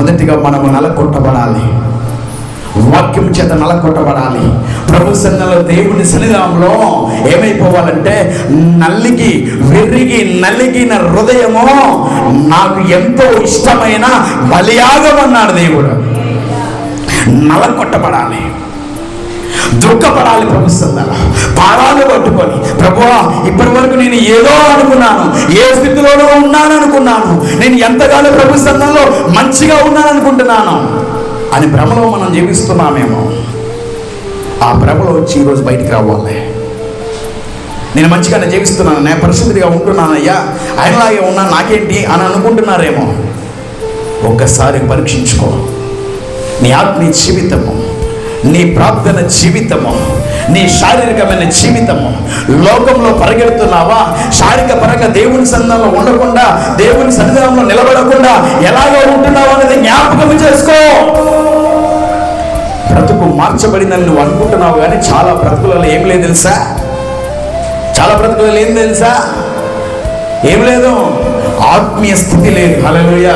మొదటిగా మనము నలకొట్టబడాలి. వాక్యం చేత నలకొట్టబడాలి. ప్రభు సన్నలో దేవుని సన్నిధానంలో ఏమైపోవాలంటే నల్లిగి వెర్రిగి నలిగిన హృదయము నాకు ఎంతో ఇష్టమైన బలియాగం అన్నాడు దేవుడు. నలకొట్టబడాలి. దుఃఖపడాలి ప్రభు సందర పాదాలు పట్టుకొని ప్రభువా ఇప్పటి వరకు నేను ఏదో అనుకున్నాను. ఏ స్థితిలోనూ ఉన్నాను. నేను ఎంతగానో ప్రభు సంఘంలో మంచిగా ఉన్నాను అనుకుంటున్నాను అని భ్రమలో మనం జీవిస్తున్నామేమో. ఆ భ్రమలో వచ్చి ఈరోజు బయటికి రావాలి. నేను మంచిగానే జీవిస్తున్నాను నేను పరిశుద్ధిగా ఉంటున్నానయ్యా. ఆయనలాగే ఉన్నా నాకేంటి అని అనుకుంటున్నారేమో. ఒక్కసారి పరీక్షించుకో. నీ ఆత్మీయ జీవితము నీ ప్రార్థన జీవితము నీ శారీరకమైన జీవితము లోకంలో పరిగెడుతున్నావా? శారీరక పరంగా దేవుని సన్నిధానంలో ఉండకుండా దేవుని సన్నిధానంలో నిలబడకుండా ఎలాగో ఉంటున్నావు అనేది జ్ఞాపకం చేసుకో. బ్రతుకు మార్చబడిందని నువ్వు అనుకుంటున్నావు కానీ చాలా బ్రతుకులలో ఏం లేదు తెలుసా? చాలా బ్రతుకులలో ఏం తెలుసా? ఏం లేదు. ఆత్మీయ స్థితి లేదు. హల్లెలూయా.